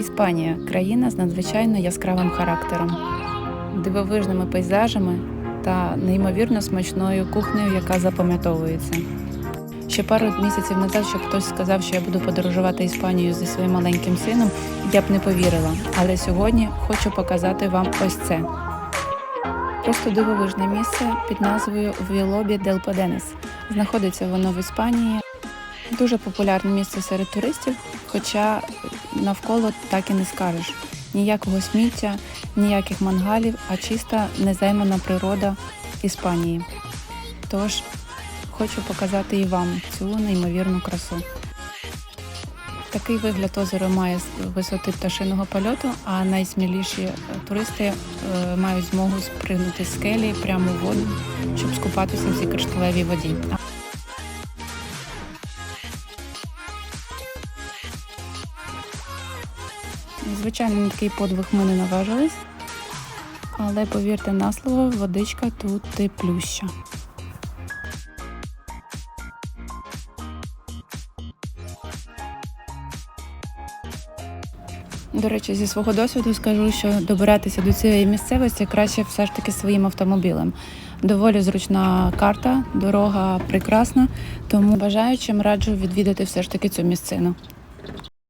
Іспанія країна з надзвичайно яскравим характером, дивовижними пейзажами та неймовірно смачною кухнею, яка запам'ятовується. Ще пару місяців назад, щоб хтось сказав, що я буду подорожувати Іспанією зі своїм маленьким сином, я б не повірила. Але сьогодні хочу показати вам ось це. Просто дивовижне місце під назвою Вілобі Дел Поденес. Знаходиться воно в Іспанії. Дуже популярне місце серед туристів, хоча навколо так і не скажеш. Ніякого сміття, ніяких мангалів, а чиста незаймана природа Іспанії. Тож хочу показати і вам цю неймовірну красу. Такий вигляд озеро має з висоти пташиного польоту, а найсміліші е, туристи е, мають змогу спригнути скелі прямо в воду, щоб скупатися в цій кришталевій воді. Звичайно, на такий подвиг ми не наважились, але повірте на слово, водичка тут теплюща. До речі, зі свого досвіду скажу, що добиратися до цієї місцевості краще все ж таки своїм автомобілем. Доволі зручна карта, дорога прекрасна, тому бажаючим раджу відвідати все ж таки цю місцину.